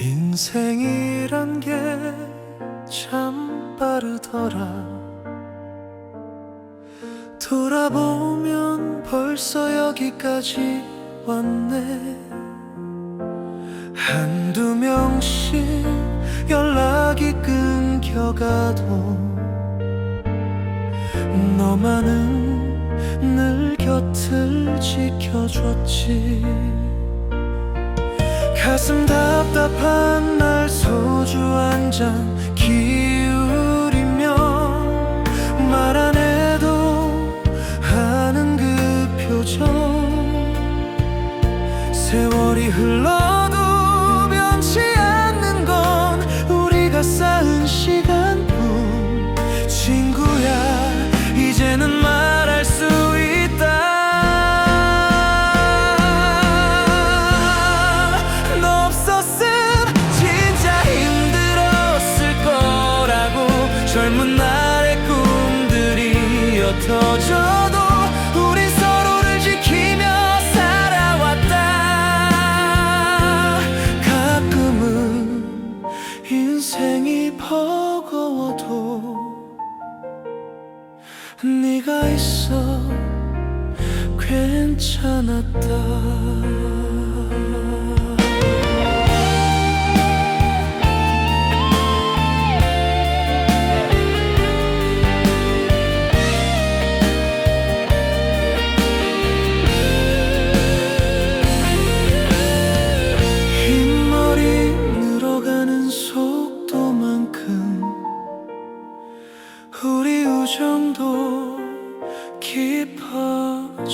인생이란 게 참 빠르더라 돌아보면 벌써 여기까지 왔네. 한두 명씩 연락이 끊겨가도 너만은 늘 곁을 지켜줬지. 가슴 답답한 날 소주 한잔 기 세월이 흘러도 변치 않는 건 우리가 쌓은 시간뿐. 친구야 이제는 말할 수 있다. 너 없었음 진짜 힘들었을 거라고. 젊은 날의 꿈들이 옅어져도 인생이 버거워도 네가 있어 괜찮았다 우리 우정도 깊어지길